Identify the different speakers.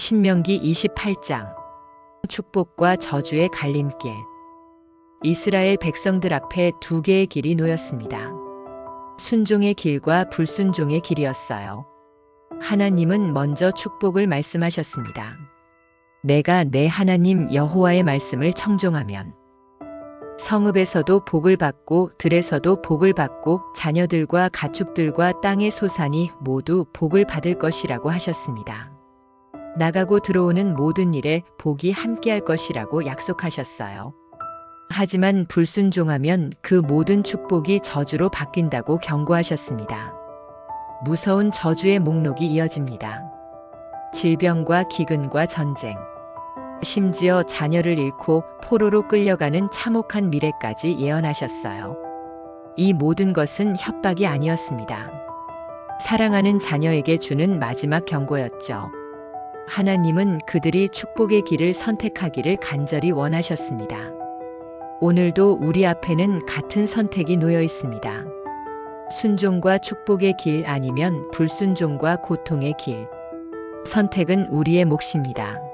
Speaker 1: 신명기 28장 축복과 저주의 갈림길 이스라엘 백성들 앞에 두 개의 길이 놓였습니다. 순종의 길과 불순종의 길이었어요. 하나님은 먼저 축복을 말씀하셨습니다. 내가 내 하나님 여호와의 말씀을 청종하면 성읍에서도 복을 받고 들에서도 복을 받고 자녀들과 가축들과 땅의 소산이 모두 복을 받을 것이라고 하셨습니다. 나가고 들어오는 모든 일에 복이 함께할 것이라고 약속하셨어요. 하지만 불순종하면 그 모든 축복이 저주로 바뀐다고 경고하셨습니다. 무서운 저주의 목록이 이어집니다. 질병과 기근과 전쟁, 심지어 자녀를 잃고 포로로 끌려가는 참혹한 미래까지 예언하셨어요. 이 모든 것은 협박이 아니었습니다. 사랑하는 자녀에게 주는 마지막 경고였죠. 하나님은 그들이 축복의 길을 선택하기를 간절히 원하셨습니다. 오늘도 우리 앞에는 같은 선택이 놓여 있습니다. 순종과 축복의 길 아니면 불순종과 고통의 길. 선택은 우리의 몫입니다.